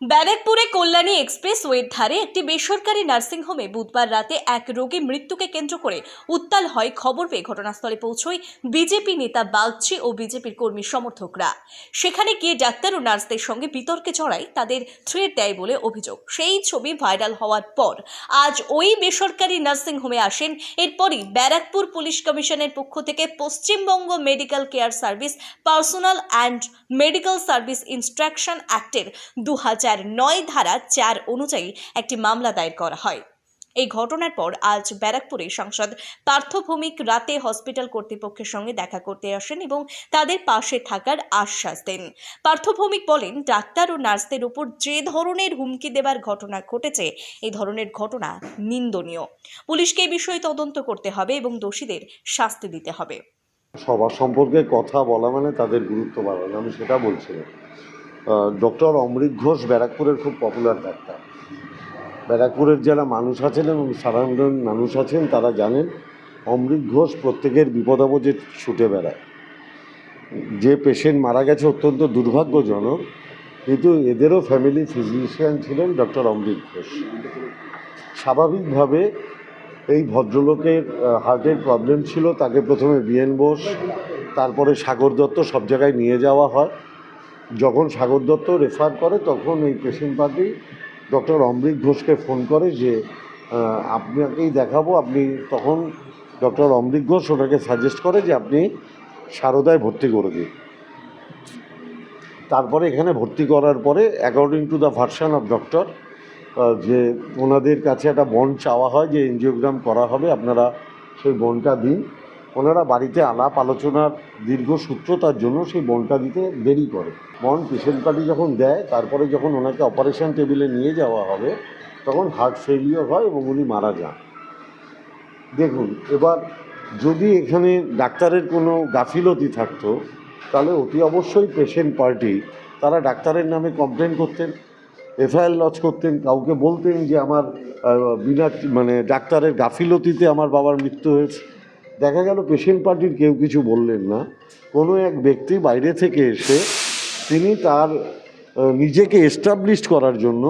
ব্যারাকপুরে কল্যাণী এক্সপ্রেসওয়ের ধারে একটি বেসরকারি নার্সিংহোমে বুধবার রাতে এক রোগী মৃত্যুকে কেন্দ্র করে উত্তাল হয় খবর পেয়ে ঘটনাস্থলে পৌঁছয় বিজেপি নেতা বাগচি ও বিজেপির কর্মী সমর্থকরা। সেখানে গিয়ে ডাক্তার ও নার্সদের সঙ্গে বিতর্কে জড়ায় তাদের থ্রেট দেয় বলে অভিযোগ। সেই ছবি ভাইরাল হওয়ার পর আজ ওই বেসরকারি নার্সিংহোমে আসেন। এরপরই ব্যারাকপুর পুলিশ কমিশনের পক্ষ থেকে Paschimbanga medical care service personal and medical service instruction অ্যাক্টের দু হাজার নয় ধারা চার অনুযায়ী একটি মামলা দায়ের করা হয়। এই ঘটনার পর আজ ব্যারাকপুরে সাংসদ পার্থ ভৌমিক রাতে হসপিটাল কর্তৃপক্ষের সঙ্গে দেখা করতে আসেন এবং তাদের পাশে থাকার আশ্বাস দেন। পার্থ ভৌমিক বলেন, ডাক্তার ও নার্সদের উপর যে ধরনের হুমকি দেবার ঘটনা ঘটেছে এই ধরনের ঘটনা নিন্দনীয়। পুলিশকে এই বিষয়ে তদন্ত করতে হবে এবং দোষীদের শাস্তি দিতে হবে। সবার সম্পর্কে কথা বলা মানে তাদের গুরুত্ব বাড়ানো, আমি সেটা বলছিলাম ডক্টর অমৃত ঘোষ ব্যারাকপুরের খুব পপুলার ডাক্তার ব্যারাকপুরের যারা মানুষ আছেন এবং সাধারণ মানুষ আছেন, তারা জানেন অমৃত ঘোষ প্রত্যেকের বিপদ বিপদাবজে ছুটে বেড়ায়। যে পেশেন্ট মারা গেছে অত্যন্ত দুর্ভাগ্যজনক, কিন্তু এদেরও ফ্যামিলি ফিজিশিয়ান ছিলেন ডক্টর অমৃত ঘোষ। স্বাভাবিকভাবে এই ভদ্রলোকের হার্টের প্রবলেম ছিল, তাকে প্রথমে বিএন বোস, তারপরে সাগর দত্ত সব জায়গায় নিয়ে যাওয়া হয়। যখন সাগর দত্ত রেফার করে, তখন এই পেশেন্ট পার্টি ডক্টর অমৃত ঘোষকে ফোন করে যে আপনাকেই দেখাবো, আপনি তখন ডক্টর অমৃত ঘোষ ওনাকে সাজেস্ট করে যে আপনি সারদায় ভর্তি করে দিন। তারপরে এখানে ভর্তি করার পরে according to the version of doctor যে ওনাদের কাছে একটা বন্ড চাওয়া হয়, যে এনজিওগ্রাম করা হবে, আপনারা সেই বন্ডটা দিন। ওনারা বাড়িতে আলাপ আলোচনার দীর্ঘ সূত্রতার জন্য সেই বন্ডটা দিতে দেরি করে। বন পেশেন্ট পার্টি যখন দেয়, তারপরে যখন ওনাকে অপারেশন টেবিলে নিয়ে যাওয়া হবে, তখন হার্ট ফেলিওর হয় এবং উনি মারা যান। দেখুন, এবার যদি এখানে ডাক্তারের কোনো গাফিলতি থাকতো, তাহলে অতি অবশ্যই পেশেন্ট পার্টি, তারা ডাক্তারের নামে কমপ্লেন করতেন, এফআইআর লজ করতেন, কাউকে বলতেন যে আমার বিনা মানে ডাক্তারের গাফিলতিতে আমার বাবার মৃত্যু হয়েছে। দেখা গেল পেশেন্ট পার্টির কেউ কিছু বললেন না। কোনো এক ব্যক্তি বাইরে থেকে এসে তিনি তার নিজেকে এস্টাবলিশ করার জন্য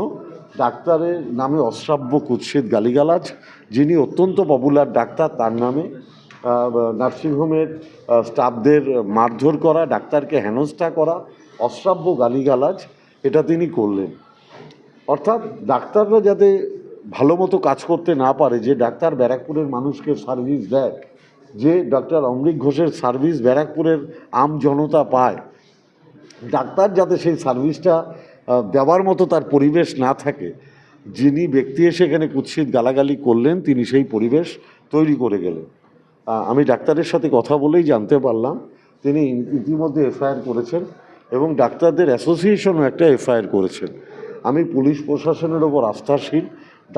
ডাক্তারের নামে অশ্রাব্য কুৎসিত গালিগালাজ, যিনি অত্যন্ত পপুলার ডাক্তার, তার নামে নার্সিংহোমের স্টাফদের মারধর করা, ডাক্তারকে হেনস্থা করা, অশ্রাব্য গালিগালাজ এটা তিনি করলেন। অর্থাৎ ডাক্তাররা যাতে ভালো মতো কাজ করতে না পারে, যে ডাক্তার ব্যারাকপুরের মানুষকে সার্ভিস দেয় যে ডক্টর অমৃত ঘোষের সার্ভিস ব্যারাকপুরের আম জনতা পায়, ডাক্তার যাতে সেই সার্ভিসটা দেওয়ার মতো তার পরিবেশ না থাকে, যিনি ব্যক্তি এসে এখানে কুৎসিত গালাগালি করলেন, তিনি সেই পরিবেশ তৈরি করে গেলেন। আমি ডাক্তারের সাথে কথা বলেই জানতে পারলাম, তিনি ইতিমধ্যে এফআইআর করেছেন এবং ডাক্তারদের অ্যাসোসিয়েশনও একটা এফআইআর করেছেন। আমি পুলিশ প্রশাসনের ওপর আস্থাশীল,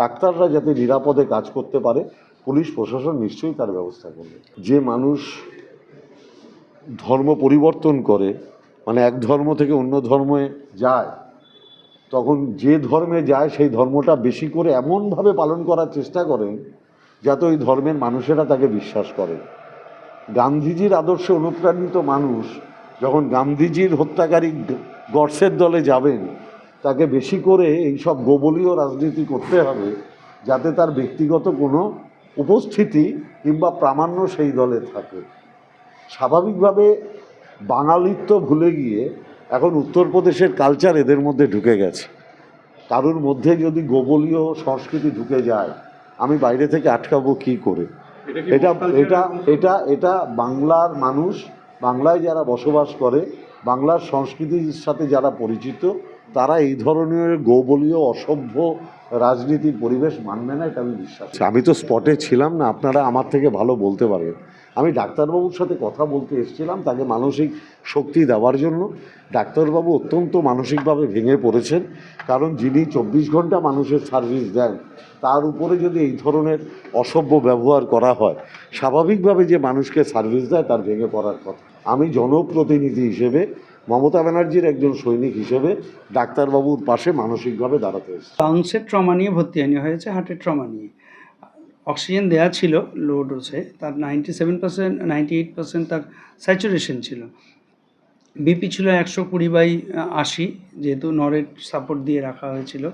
ডাক্তাররা যাতে নিরাপদে কাজ করতে পারে পুলিশ প্রশাসন নিশ্চয়ই তার ব্যবস্থা করবে। যে মানুষ ধর্ম পরিবর্তন করে মানে এক ধর্ম থেকে অন্য ধর্মে যায়, তখন যে ধর্মে যায় সেই ধর্মটা বেশি করে এমনভাবে পালন করার চেষ্টা করেন, যাতে ওই ধর্মের মানুষেরা তাকে বিশ্বাস করে। গান্ধীজির আদর্শে অনুপ্রাণিত মানুষ যখন গান্ধীজির হত্যাকারী গডসের দলে যাবেন, তাকে বেশি করে এইসব গোবলীয় রাজনীতি করতে হবে, যাতে তার ব্যক্তিগত কোনো উপস্থিতি কিংবা প্রামাণ্য সেই দলে থাকে। স্বাভাবিকভাবে বাঙালিত্ব ভুলে গিয়ে এখন উত্তরপ্রদেশের কালচার এদের মধ্যে ঢুকে গেছে। কারোর মধ্যে যদি গোবলীয় সংস্কৃতি ঢুকে যায় আমি বাইরে থেকে আটকাবো কী করে? এটা এটা এটা এটা বাংলার মানুষ বাংলায় যারা বসবাস করে বাংলার সংস্কৃতির সাথে যারা পরিচিত তারা এই ধরনের গোবলীয় অসভ্য রাজনীতির পরিবেশ মানবে না, এটা আমি বিশ্বাস আমি তো স্পটে ছিলাম না, আপনারা আমার থেকে ভালো বলতে পারবেন। আমি ডাক্তারবাবুর সাথে কথা বলতে এসেছিলাম, তাকে মানসিক শক্তি দেওয়ার জন্য। ডাক্তারবাবু অত্যন্ত মানসিকভাবে ভেঙে পড়েছেন, কারণ যিনি চব্বিশ ঘণ্টা মানুষের সার্ভিস দেন, তার উপরে যদি এই ধরনের অসভ্য ব্যবহার করা হয়, স্বাভাবিকভাবে যে মানুষকে সার্ভিস দেয়, তার ভেঙে পড়ার কথা। আমি জনপ্রতিনিধি হিসেবে মমতা ব্যানার্জির একজন সৈনিক হিসেবে ডাক্তারবাবুর পাশে মানসিকভাবে দাঁড়াতে এসেছি। লাংসের ট্রমা নিয়ে ভর্তি আনি হয়েছে হার্টের ট্রমা নিয়ে। অক্সিজেন দেওয়া ছিল লো ডোজে তার ninety seven percent ninety eight percent তার স্যাচুরেশন ছিল। বিপি ছিল একশো কুড়ি বাই আশি, যেহেতু নরের সাপোর্ট দিয়ে রাখা হয়েছিল,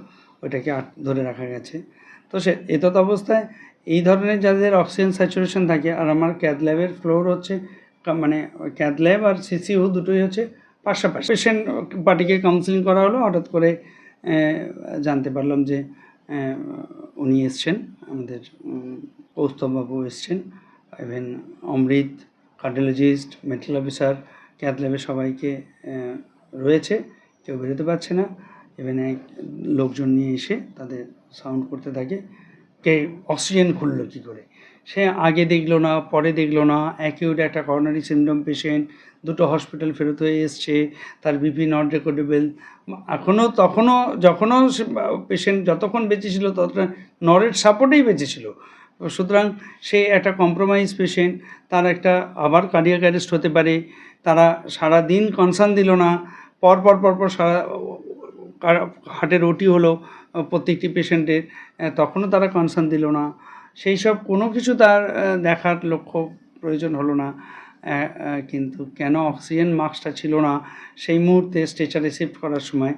ওইটাকে আট ধরে রাখা গেছে। তো সে এতত অবস্থায় এই ধরনের যাদের অক্সিজেন স্যাচুরেশন থাকে, আর আমার ক্যাথ ল্যাবের ফ্লোর হচ্ছে মানে ক্যাথ ল্যাব আর সিসিউ দুটোই হচ্ছে পাশাপাশি পেশেন্ট পার্টিকে কাউন্সিলিং করা হলো হঠাৎ করে জানতে পারলাম যে উনি এসছেন আমাদের উম, কৌস্তববাবু এসছেন even Amrit cardiologist medical officer cath সবাইকে রয়েছে কেউ বেরোতে পারছে না ইভেন এক লোকজন নিয়ে এসে তাদের সাউন্ড করতে থাকে কে অক্সিজেন খুললো কী করে সে আগে দেখল না পরে দেখল না অ্যাকিউট একটা করোনারি সিন্ড্রোম পেশেন্ট দুটো হসপিটাল ফেরত হয়ে এসছে তার বিপি নট রেকর্ডেবল এখনও তখনও যখনও পেশেন্ট যতক্ষণ বেঁচে ছিল ততক্ষণ নরের সাপোর্টেই বেঁচে ছিল সুতরাং সে একটা কম্প্রোমাইজ পেশেন্ট তার একটা আবার কার্ডিয়াক অ্যারেস্ট হতে পারে তারা সারা দিন কনসার্ন দিল না পর পর পর সারা হার্টের ওটি হলো প্রত্যেকটি পেশেন্টের তখনও তারা কনসার্ন দিল না। সেই সব কোনো কিছু তার দেখার লক্ষ্য প্রয়োজন হলো না। কিন্তু কেন অক্সিজেন মাস্কটা ছিল না? সেই মুহূর্তে স্ট্রেচারে শিফট করার সময়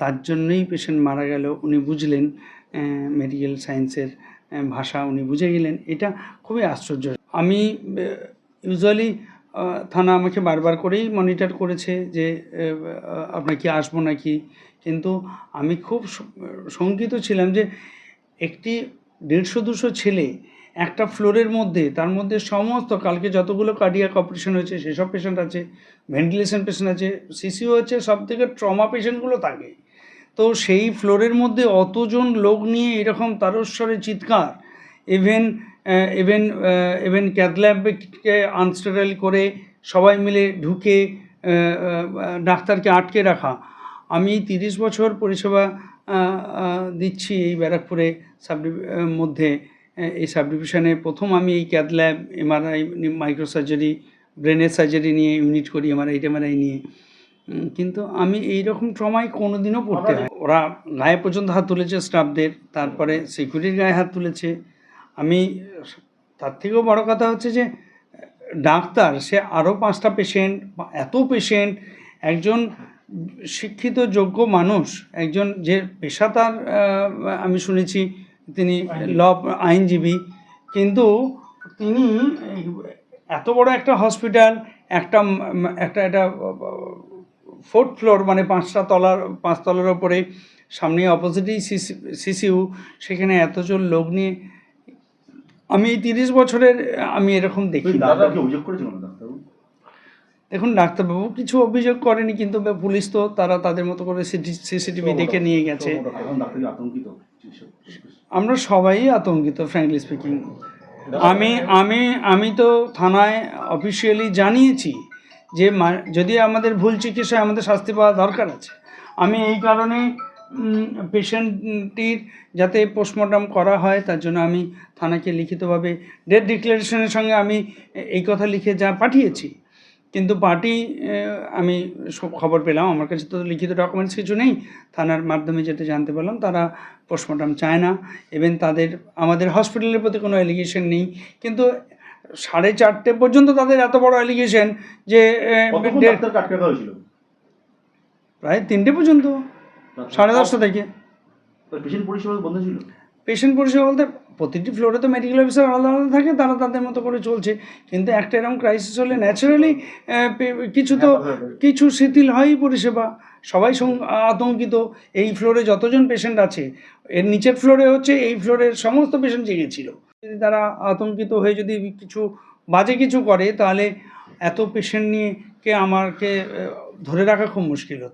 তার জন্যই পেশেন্ট মারা গেল। উনি বুঝলেন মেডিকেল সায়েন্সের ভাষা, উনি বুঝে গেলেন। এটা খুবই আশ্চর্য। আমি ইউজুয়ালি থানা আমাকে বারবার করেই মনিটর করেছে যে আহ, আপনার কি আসব নাকি? কিন্তু আমি খুব শঙ্কিত ছিলাম যে একটি দেড়শো দুশো ছেলে একটা ফ্লোরের মধ্যে তার মধ্যে সমস্ত কালকে যতগুলো কার্ডিয়াক অপারেশন হয়েছে সেসব পেশেন্ট আছে ভেন্টিলেশন পেশেন্ট আছে সিসিও আছে সব থেকে ট্রমা পেশেন্টগুলো থাকে। তো সেই ফ্লোরের মধ্যে অতজন লোক নিয়ে এরকম তারস্বরে চিৎকার ইভেন ইভেন ইভেন ক্যাথল্যাবকে আনস্টেরাইল করে সবাই মিলে ঢুকে ডাক্তারকে আটকে রাখা। আমি তিরিশ বছর পরিষেবা দিচ্ছি এই ব্যারাকপুরে সাব মধ্যে। এই সাব ডিভিশনে প্রথম আমি এই cath lab MRI micro surgery ব্রেনের সার্জারি নিয়ে ইউনিট করি এমআরআই টেমআরআই নিয়ে। কিন্তু আমি এই রকম ট্রমায় কোনোদিনও পড়তে হয় ওরা গায়ে পর্যন্ত হাত তুলেছে স্টাফদের তারপরে সিকিউরিটির গায়ে হাত তুলেছে। আমি তার থেকেও বড় কথা হচ্ছে যে ডাক্তার সে আরও পাঁচটা পেশেন্ট এত পেশেন্ট একজন শিক্ষিত যোগ্য মানুষ একজন যে পেশাতার আহ, আমি শুনেছি তিনি ল আইনজীবী কিন্তু তিনি এত বড় একটা হসপিটাল একটা একটা একটা ফোর্থ ফ্লোর মানে পাঁচটা তলার পাঁচতলার ওপরে সামনে অপোজিটেই সিসি সিসিউ সেখানে এতজন লোক নিয়ে আমি এই তিরিশ বছরের আমি এরকম দেখি দেখুন ডাক্তারবাবু কিছু অভিযোগ করেনি কিন্তু পুলিশ তো তারা তাদের মতো করে সিসিটিভি দেখে নিয়ে গেছে। আমরা সবাই আতঙ্কিত ফ্র্যাঙ্কলি স্পিকিং আমি আমি আমি তো থানায় অফিসিয়ালি জানিয়েছি যে যদি আমাদের ভুল চিকিৎসায় আমাদের শাস্তি পাওয়া দরকার আছে আমি এই কারণে পেশেন্টটির যাতে পোস্টমর্টম করা হয় তার জন্য আমি থানাকে লিখিতভাবে ডেথ ডিক্লারেশনের সঙ্গে আমি এই কথা লিখে যা পাঠিয়েছি। কিন্তু পার্টি আমি সব খবর পেলাম আমার কাছে তো লিখিত ডকুমেন্টস কিছু নেই থানার মাধ্যমে যেটা জানতে পারলাম তারা পোস্টমর্টম চায় না। ইভেন তাদের আমাদের হসপিটালের প্রতি কোনো অ্যালিগেশন নেই। কিন্তু সাড়ে চারটে পর্যন্ত তাদের এত বড় অ্যালিগেশন যে প্রায় তিনটে পর্যন্ত। সাড়ে দশটা থেকে। পেশেন্ট পরিষেবা বন্ধ ছিল? পেশেন্ট পরিষেবা বলতে প্রতিটি ফ্লোরে তো মেডিকেল অফিসার আলাদা আলাদা থাকে তারা তাদের মতো করে চলছে। কিন্তু একটা এরকম ক্রাইসিস হলে ন্যাচারালি কিছু তো কিছু শিথিল হয়ই পরিষেবা। সবাই সং- আতঙ্কিত। এই ফ্লোরে যতজন পেশেন্ট আছে এর নিচের ফ্লোরে হচ্ছে এই ফ্লোরের সমস্ত পেশেন্ট জেগেছিল যদি তারা আতঙ্কিত হয়ে যদি কিছু বাজে কিছু করে তাহলে এত পেশেন্ট নিয়ে কে আমাকে ধরে রাখা খুব মুশকিল হতো।